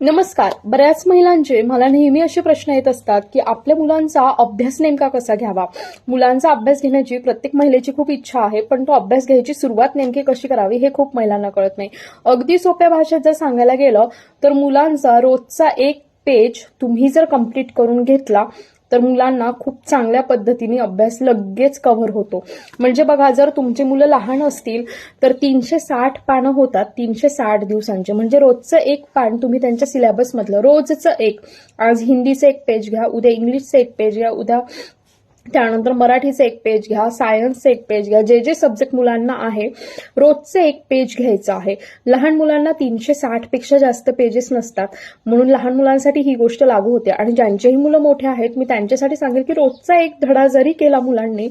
नमस्कार. बऱ्याच महिलांचे मला नेहमी असे प्रश्न येत असतात की आपल्या मुलांचा अभ्यास नेमका कसा घ्यावा? मुलांचा अभ्यास घेण्याची प्रत्येक महिलेची खूप इच्छा आहे पण तो अभ्यास घ्यायची सुरुवात नेमकी कशी करावी हे खूप महिलांना कळत नाही. अगदी सोप्या भाषेत जर सांगायला गेलं तर मुलांचा रोजचा एक पेज तुम्ही जर कंप्लीट करून घेतला तर मुलांना खूप चांगल्या पद्धतीने अभ्यास लगेच कव्हर होतो. म्हणजे बघा जर तुमची मुलं लहान असतील तर तीनशे साठ पानं होतात तीनशे साठ दिवसांचे. म्हणजे रोजचं एक पान तुम्ही त्यांच्या सिलेबसमधलं रोजचं एक. आज हिंदीचं एक पेज घ्या उद्या इंग्लिशचं एक पेज घ्या उद्या त्यानंतर मराठीचं एक पेज घ्या सायन्सचं एक पेज घ्या. जे जे सब्जेक्ट मुलांना आहे रोजचं एक पेज घ्यायचं आहे. लहान मुलांना तीनशे साठपेक्षा जास्त पेजेस नसतात. म्हणून लहान मुलांसाठी ही गोष्ट लागू होते. आणि ज्यांचेही मुलं मोठे आहेत मी त्यांच्यासाठी सांगेल की रोजचा एक धडा जरी केला मुलांनी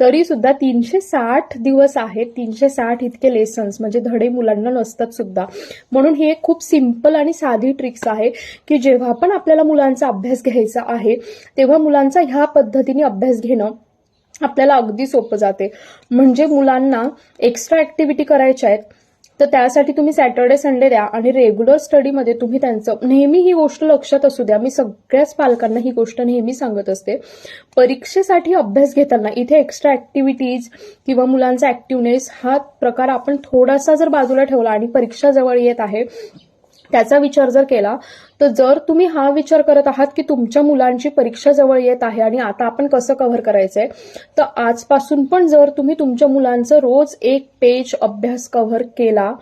तरी सुद्धा तीनशे साठ दिवस आहेत तीनशे साठ इतके लेसन्स म्हणजे धडे मुलांना नसतात सुद्धा. म्हणून ही एक खूप सिंपल आणि साधी ट्रिक्स आहे की जेव्हा पण आपल्याला मुलांचा अभ्यास घ्यायचा आहे तेव्हा मुलांचा ह्या पद्धतीने अभ्यास घेणं आपल्याला अगदी सोपं जाते. म्हणजे मुलांना एक्स्ट्रा ऍक्टिव्हिटी करायच्या आहेत तर त्यासाठी तुम्ही सॅटर्डे संडे द्या आणि रेग्युलर स्टडीमध्ये तुम्ही त्यांचं नेहमी ही गोष्ट लक्षात असू द्या. मी सगळ्याच पालकांना ही गोष्ट नेहमी सांगत असते. परीक्षेसाठी अभ्यास घेताना इथे एक्स्ट्रा ऍक्टिव्हिटीज किंवा मुलांचा ऍक्टिव्हनेस हा प्रकार आपण थोडासा जर बाजूला ठेवला आणि परीक्षा जवळ येत आहे त्याचा विचार जर केला तर जर तुम्ही हा विचार करत आहात की तुमच्या मुलांची परीक्षा जवळ येत आहे आणि आता आपण कसं कव्हर करायचंय तर आजपासून पण जर तुम्ही तुमच्या मुलांचं रोज एक पेज अभ्यास कव्हर केला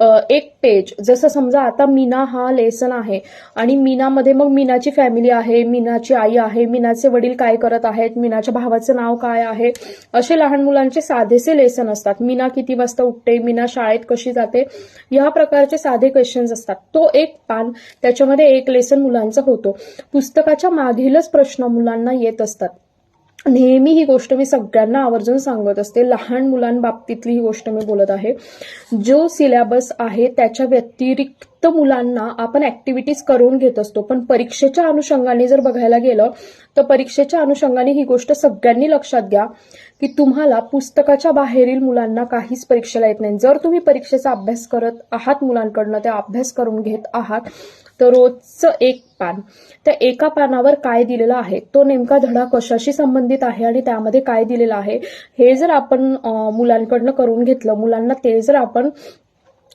एक पेज जसं समजा आता मीना हा लेसन आहे आणि मीनामध्ये मग मीनाची फॅमिली आहे मीनाची आई आहे मीनाचे वडील काय करत आहेत मीनाच्या भावाचं नाव काय आहे असे लहान मुलांचे साधेसे लेसन असतात. मीना किती वाजता उठते मीना शाळेत कशी जाते या प्रकारचे साधे क्वेश्चन्स असतात. तो एक पान त्याच्यामध्ये एक लेसन मुलांचा होतो. पुस्तकाच्या मागीलच प्रश्न मुलांना येत असतात. नेहमी ही गोष्ट मी सगळ्यांना आवर्जून सांगत असते. लहान मुलांबाबतीतली ही गोष्ट मी बोलत आहे. जो सिलेबस आहे त्याच्या व्यतिरिक्त मुलांना आपण ऍक्टिव्हिटीज करून घेत असतो. पण परीक्षेच्या अनुषंगाने जर बघायला गेलं तर परीक्षेच्या अनुषंगाने ही गोष्ट सगळ्यांनी लक्षात घ्या की तुम्हाला पुस्तकाच्या बाहेरील मुलांना काहीच परीक्षेला येत नाही. जर तुम्ही परीक्षेचा अभ्यास करत आहात मुलांकडनं त्या अभ्यास करून घेत आहात तर रोजचं एक पान. त्या एका पानावर काय दिलेलं आहे? तो नेमका धडा कशाशी संबंधित आहे आणि त्यामध्ये काय दिलेलं आहे? हे जर आपण मुलांकडनं करून घेतलं मुलांना ते जर आपण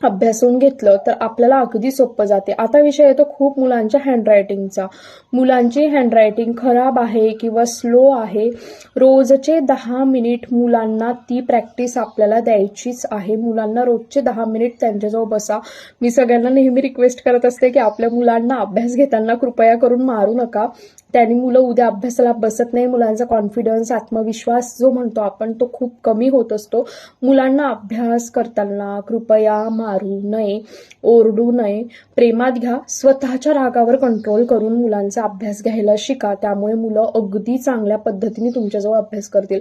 अभ्यासून घेतलं तर आपल्याला अगदी सोपं जाते. आता विषय येतो खूप मुलांच्या हँडरायटिंगचा मुलांची हँडरायटिंग खराब आहे किंवा स्लो आहे रोजचे दहा मिनिट मुलांना ती प्रॅक्टिस आपल्याला द्यायचीच आहे. मुलांना रोजचे दहा मिनिट त्यांच्याजवळ बसा. मी सगळ्यांना नेहमी रिक्वेस्ट करत असते की आपल्या मुलांना अभ्यास घेताना कृपया करून मारू नका. त्यांनी मुलं उद्या अभ्यासाला बसत नाही. मुलांचा कॉन्फिडन्स आत्मविश्वास जो म्हणतो आपण तो खूप कमी होत असतो. मुलांना अभ्यास करताना कृपया मारू नये ओरडू नये. प्रेमात घ्या स्वतःच्या रागावर कंट्रोल करून मुलांचा अभ्यास घ्यायला शिका. त्यामुळे मुलं अगदी चांगल्या पद्धतीने तुमच्याजवळ अभ्यास करतील.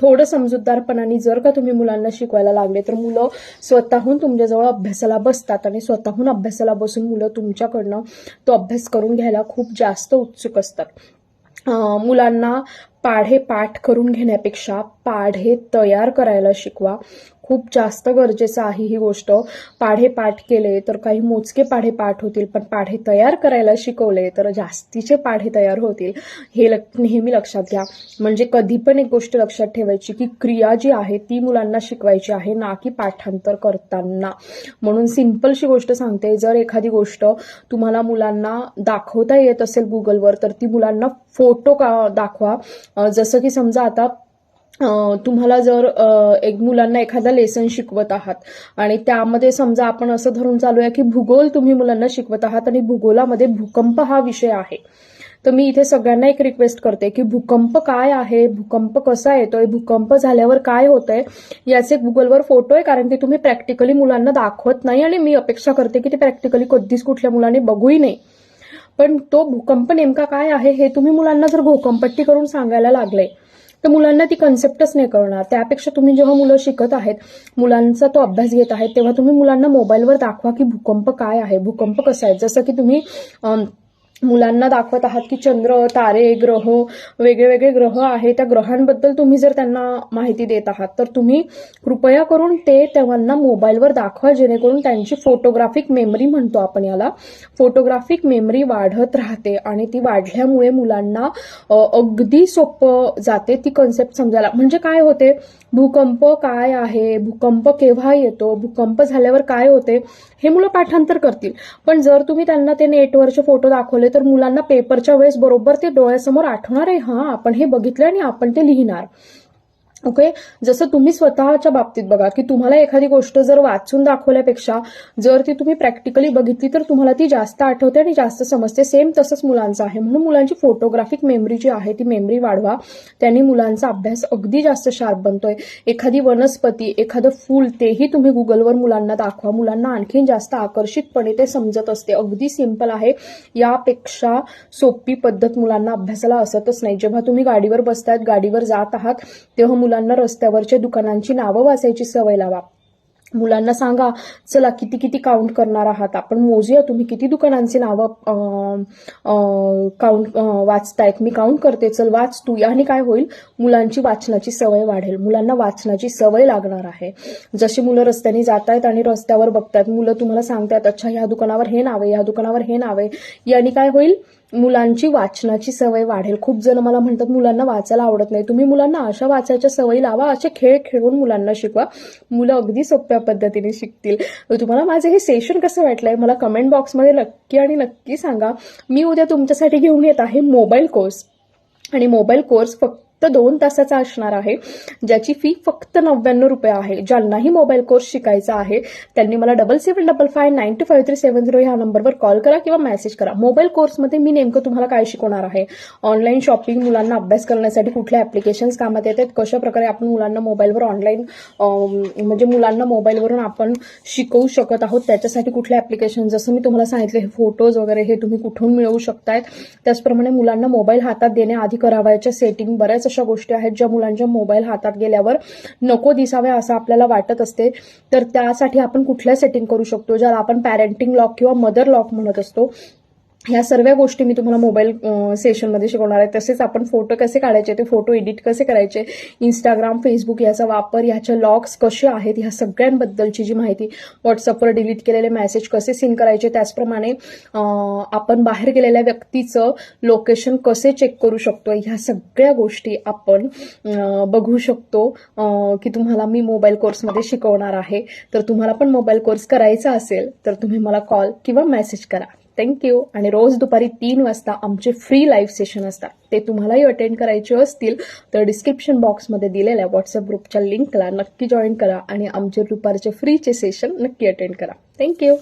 थोडं समजूतदारपणाने जर का तुम्ही मुलांना शिकवायला लागले तर मुलं स्वतःहून तुमच्याजवळ अभ्यासाला बसतात आणि स्वतःहून अभ्यासाला बसून मुलं तुमच्याकडनं तो अभ्यास करून घ्यायला खूप जास्त उत्सुक असतात. मुलांना पाढे पाठ करून घेण्यापेक्षा पाढे तयार करायला शिकवा. खूप जास्त गरजेचं आहे ही गोष्ट. पाढे पाठ केले तर काही मोजके पाढे पाठ होतील पण पाढे तयार करायला शिकवले तर जास्तीचे पाढे तयार होतील. हे लक नेहमी लक्षात घ्या. म्हणजे कधी पण एक गोष्ट लक्षात ठेवायची की क्रिया जी आहे ती मुलांना शिकवायची आहे ना की पाठांतर करताना. म्हणून सिंपलशी गोष्ट सांगते जर एखादी गोष्ट तुम्हाला मुलांना दाखवता येत असेल गुगलवर तर ती मुलांना फोटो का दाखवा. जसं की समजा आता तुम्हाला जर एक मुलांना एखादा लेसन शिकवत आहात आणि त्यामध्ये समजा आपण असं धरून चालूया की भूगोल तुम्ही मुलांना शिकवत आहात आणि भूगोलामध्ये भूकंप हा विषय आहे. तर मी इथे सगळ्यांना एक रिक्वेस्ट करते की भूकंप काय आहे? भूकंप कसा येतोय? भूकंप झाल्यावर काय होतंय? याचे गुगलवर फोटो आहे कारण ते तुम्ही प्रॅक्टिकली मुलांना दाखवत नाही आणि मी अपेक्षा करते की ते प्रॅक्टिकली कधीच कुठल्या मुलाने बघूही नाही. पण तो भूकंप नेमका काय आहे हे तुम्ही मुलांना जर भूकंपट्टी करून सांगायला लागले तर मुलांना ती कन्सेप्टच नाही कळणार. त्यापेक्षा तुम्ही जेव्हा मुलं शिकत आहेत मुलांचा तो अभ्यास घेत आहेत तेव्हा तुम्ही मुलांना मोबाईलवर दाखवा की भूकंप काय आहे भूकंप कसा आहे. जसं की तुम्ही मुलांना दाखवत आहात की चंद्र तारे ग्रह वेगळे वेगळे ग्रह आहे त्या ग्रहांबद्दल तुम्ही जर त्यांना माहिती देत आहात तर तुम्ही कृपया करून ते त्यांना मोबाईलवर दाखवा जेणेकरून त्यांची फोटोग्राफिक मेमरी म्हणतो आपण याला फोटोग्राफिक मेमरी वाढत राहते आणि ती वाढल्यामुळे मुलांना अगदी सोपं जाते ती कन्सेप्ट समजायला. म्हणजे काय होते? भूकंप काय आहे भूकंप केव्हा येतो भूकंप झाल्यावर काय होते हे मुलं पाठांतर करतील. पण जर तुम्ही त्यांना ते नेटवरचे फोटो दाखवले तर मुलांना पेपरच्या वेळेस बरोबर ते डोळ्यासमोर आठवणार आहे हा आपण हे बघितलं आणि आपण ते लिहिणार. ओके जसं तुम्ही स्वतःच्या बाबतीत बघा की तुम्हाला एखादी गोष्ट जर वाचून दाखवल्यापेक्षा जर ती तुम्ही प्रॅक्टिकली बघितली तर तुम्हाला ती जास्त आठवते आणि जास्त समजते. सेम तसंच मुलांचं आहे. म्हणून मुलांची फोटोग्राफिक मेमरी जी आहे ती मेमरी वाढवा. त्यांनी मुलांचा अभ्यास अगदी जास्त शार्प बनतोय. एखादी वनस्पती एखादं फूल तेही तुम्ही गुगलवर मुलांना दाखवा. मुलांना आणखीन जास्त आकर्षितपणे ते समजत असते. अगदी सिंपल आहे. यापेक्षा सोपी पद्धत मुलांना अभ्यासाला असतच नाही. जेव्हा तुम्ही गाडीवर बसतायत गाडीवर जात आहात तेव्हा मुलांना रस्त्यावरच्या दुकानांची नावं वाचायची सवय लावा. मुलांना सांगा चला किती किती काउंट करणार आहात आपण? मोजूया तुम्ही किती दुकानांची नावं काउंट वाचतायत? मी काउंट करते चल वाच तू. याने काय होईल? मुलांची वाचनाची सवय वाढेल. मुलांना वाचनाची सवय लागणार आहे. जशी मुलं रस्त्याने जात आहेत आणि रस्त्यावर बघतायत मुलं तुम्हाला सांगतायत अच्छा ह्या दुकानावर हे नाव आहे ह्या दुकानावर हे नाव आहे. याने काय होईल? मुलांची वाचनाची सवय वाढेल. खूप जण मला म्हणतात मुलांना वाचायला आवडत नाही. तुम्ही मुलांना अशा वाचायच्या सवयी लावा असे खेळ खेळून मुलांना शिकवा. मुलं अगदी सोप्या पद्धतीने शिकतील. तुम्हाला माझं हे सेशन कसं वाटलंय मला कमेंट बॉक्समध्ये नक्की आणि नक्की सांगा. मी उद्या तुमच्यासाठी घेऊन येत आहे मोबाईल कोर्स आणि मोबाईल कोर्स फक्त फक्त दोन तासाचा असणार आहे. ज्याची फी फक्त नव्याण्णव रुपये आहे. ज्यांनाही मोबाईल कोर्स शिकायचा आहे त्यांनी मला double seven double five nine two five three seven zero ह्या नंबरवर कॉल करा किंवा मेसेज करा. मोबाईल कोर्समध्ये मी नेमकं तुम्हाला काय शिकवणार आहे? ऑनलाईन शॉपिंग मुलांना अभ्यास करण्यासाठी कुठल्या ॲप्लिकेशन्स कामात येतात कशा प्रकारे आपण मुलांना मोबाईलवर ऑनलाईन म्हणजे मुलांना मोबाईलवरून आपण शिकवू शकत आहोत? त्याच्यासाठी कुठल्या ॲप्लिकेशन जसं मी तुम्हाला सांगितलं हे फोटोज वगैरे हे तुम्ही कुठून मिळवू शकतायत? त्याचप्रमाणे मुलांना मोबाईल हातात देण्याआधी करावयाच्या सेटिंग बऱ्याच अशा गोष्टी आहेत ज्या मुलांच्या मोबाईल हातात गेल्यावर नको दिसाव्या असं आपल्याला वाटत असते. तर त्यासाठी आपण कुठल्या सेटिंग करू शकतो? ज्याला आपण पॅरेंटिंग लॉक किंवा मदर लॉक म्हणत असतो. ह्या सर्व गोष्टी मी तुम्हाला मोबाईल सेशनमध्ये शिकवणार आहे. तसेच आपण फोटो कसे काढायचे ते फोटो एडिट कसे करायचे इंस्टाग्राम फेसबुक याचा वापर ह्याच्या लॉग्स कसे आहेत ह्या सगळ्यांबद्दलची जी माहिती व्हॉट्सअपवर डिलीट केलेले मेसेज कसे सीन करायचे त्याचप्रमाणे आपण बाहेर गेलेल्या व्यक्तीचं लोकेशन कसे चेक करू शकतो ह्या सगळ्या गोष्टी आपण बघू शकतो. की तुम्हाला मी मोबाईल कोर्समध्ये शिकवणार आहे. तर तुम्हाला पण मोबाईल कोर्स करायचा असेल तर तुम्ही मला कॉल किंवा मेसेज करा. थँक्यू आणि रोज दुपारी तीन वाजता आमचे फ्री लाईव्ह सेशन असतात. ते तुम्हालाही अटेंड करायचे असतील तर डिस्क्रिप्शन बॉक्समध्ये दिलेल्या व्हॉट्सअप ग्रुपच्या लिंकला नक्की जॉईन करा आणि आमचे दुपारचे फ्रीचे सेशन नक्की अटेंड करा. Thank you